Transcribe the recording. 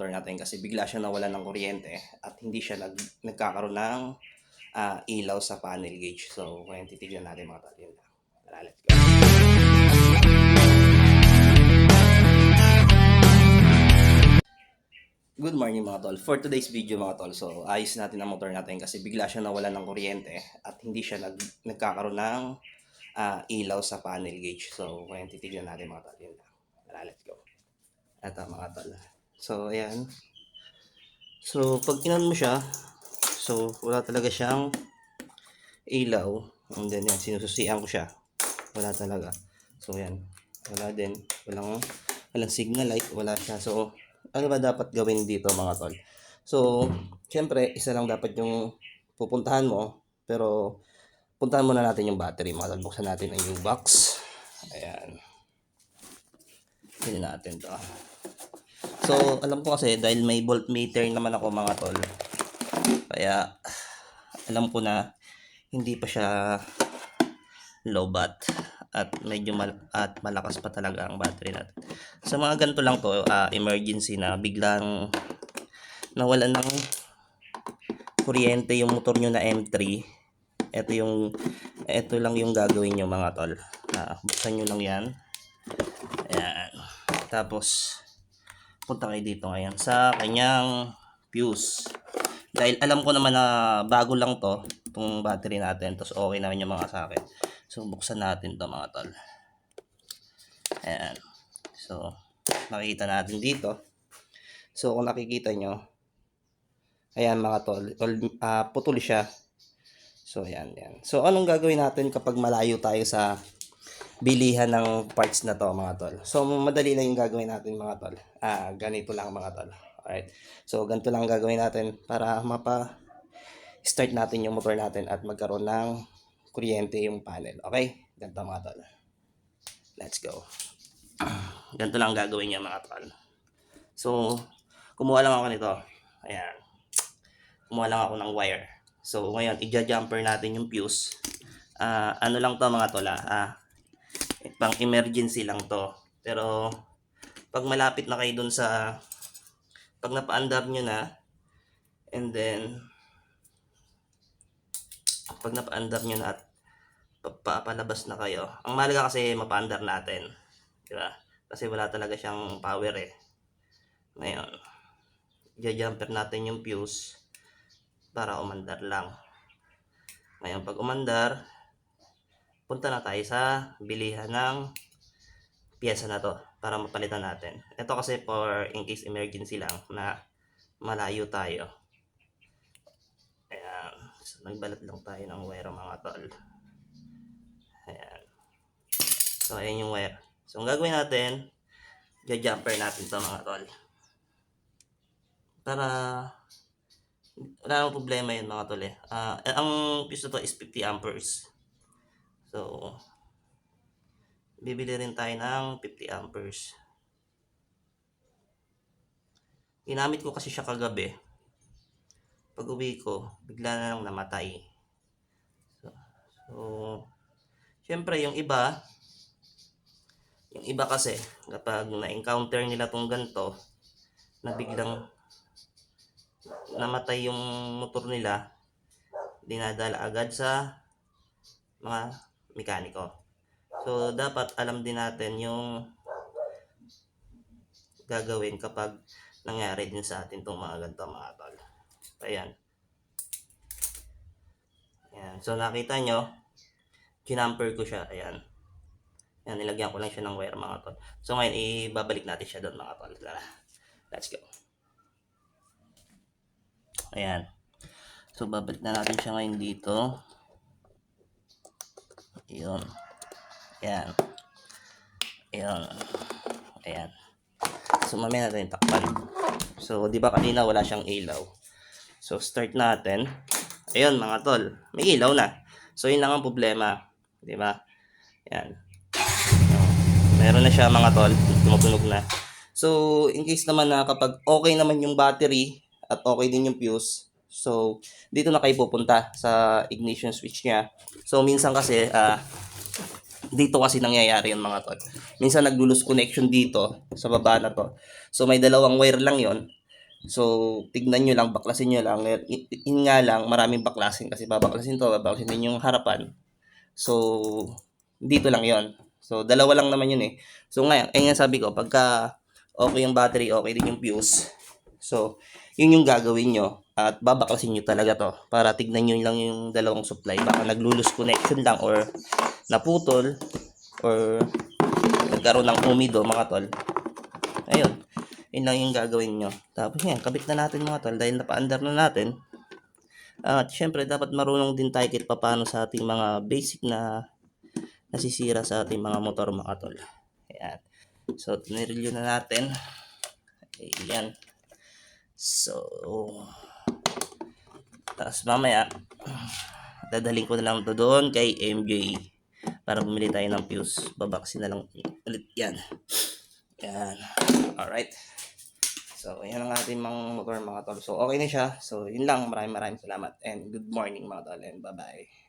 motor natin kasi bigla siya nawalan ng kuryente at hindi siya nag, nagkakaroon ng ah, ilaw sa panel gauge. So, ngayon titignan natin mga tol. Yun lang. Tara, let's go. Good morning mga tol. For today's video mga tol, so ayos natin ang motor natin kasi bigla siya nawalan ng kuryente at hindi siya nag, nagkakaroon ng ah, ilaw sa panel gauge. So, ngayon titignan natin mga tol. Yun lang. Tara, let's go. Ito mga tol. So, ayan. So, pag inan mo siya, so, wala talaga siyang ilaw. And then, yan, sinususian ko siya. Wala talaga. So, yan. Wala din. Walang, walang signal light. Wala siya. So, ano ba dapat gawin dito mga tol? So, syempre, isa lang dapat yung pupuntahan mo. Pero, puntahan muna natin yung battery mga tol. Buksan natin ang yung box. Ayan. Tignan natin to. So, alam ko kasi dahil may voltmeter naman ako mga tol. Kaya, alam ko na hindi pa siya low bat at medyo mal- at malakas pa talaga ang battery natin. Sa mga ganito lang to, ah, emergency na biglang nawalan ng kuryente yung motor nyo na M3. Ito yung ito lang yung gagawin nyo mga tol. Ah, buksan nyo lang yan. Ayan. Tapos punta kayo dito ngayon sa kanyang fuse. Dahil alam ko naman na bago lang to, itong battery natin. Tapos okay naman yung mga sa akin. So, buksan natin to mga tol. Ayan. So, makikita natin dito. So, kung nakikita nyo, ayan mga tol, ah, putol siya. So, ayan, ayan. So, anong gagawin natin kapag malayo tayo sa bilihan ng parts na to mga tol. So, madali lang yung gagawin natin mga tol. Ah, ganito lang mga tol. Alright. So, ganito lang gagawin natin para mapa start natin yung motor natin at magkaroon ng kuryente yung panel. Okay? Ganito mga tol. Let's go. Ganito lang gagawin niya mga tol. So, kumuha lang ako nito. Ayan. Kumuha lang ako ng wire. So, ngayon, i-jumper natin yung fuse. Ah, ano lang to mga tol ah. Pang emergency lang to. Pero, pag malapit na kayo dun sa, pag napaandar nyo na, and then, pag napaandar nyo na at pa- papalabas na kayo, ang mahalaga kasi mapaandar natin. Di ba? Kasi wala talaga siyang power eh. Ngayon, i-jumper natin yung fuse para umandar lang. Ngayon, pag umandar, punta na tayo sa bilihan ng piyesa na to para mapalitan natin. Ito kasi for in case emergency lang na malayo tayo. Ayan. So, nagbalat lang tayo ng wire mga tol. Ayan. So, ayan yung wire. So, ang gagawin natin, jumper natin to mga tol. Para wala namang problema yun mga tol eh. Ah, ang na to is 50 amperes. So, bibili rin tayo ng 50 amperes. Ginamit ko kasi siya kagabi. Pag uwi ko, bigla na lang namatay. So, so syempre yung iba, yung iba kasi, kapag na-encounter nila tong ganito, na biglang namatay yung motor nila, dinadala agad sa mga mekaniko. So, dapat alam din natin yung gagawin kapag nangyari din sa atin itong mga ganito mga tol. Ayan. Ayan. So, nakita nyo, kinamper ko siya. Ayan. Ayan, nilagyan ko lang siya ng wire mga tol. So, ngayon, ibabalik natin siya doon mga tol. Tara. Let's go. Ayan. So, babalik na natin siya ngayon dito. Ayun. Ayan. Ayan. Ayan. So, mamaya natin takpan. So, di ba kanina wala siyang ilaw? So, start natin. Ayun, mga tol. May ilaw na. So, yun lang ang problema. Di ba? Ayan. Meron na siya, mga tol. Tumutunog na. So, in case naman na kapag okay naman yung battery at okay din yung fuse, so, dito na kayo pupunta sa ignition switch niya. So, minsan kasi, ah, dito kasi nangyayari yun mga tol. Minsan nagdulus connection dito sa baba na to. So may dalawang wire lang yon. So, tignan nyo lang, baklasin nyo lang. Eh, Yun nga lang, maraming baklasin kasi babaklasin to, babaklasin din yung harapan. So, dito lang yon So, dalawa lang naman yun eh. So, ngayon, ayun nga sabi ko, pagka okay yung battery, okay din yung fuse. So, yun yung gagawin nyo at babaklasin nyo talaga to para tignan nyo lang yung dalawang supply. Baka naglulus connection lang or naputol or nagkaroon ng umido mga tol. Ayun. Yun lang yung gagawin nyo. Tapos yan, kabit na natin mga tol dahil napa-under na natin. At syempre, dapat marunong din tayo kahit paano sa ating mga basic na nasisira sa ating mga motor mga tol. Ayan. So, tinireview na natin. Ayan. So, tapos mamaya, dadaling ko na lang to doon kay MJ para bumili tayo ng fuse. Babaksin na lang ulit yan. Yan. Alright. So, yan ang ating mga motor mga tol. So, okay na siya. So, yun lang. Maraming maraming salamat. And good morning mga tol. And bye-bye.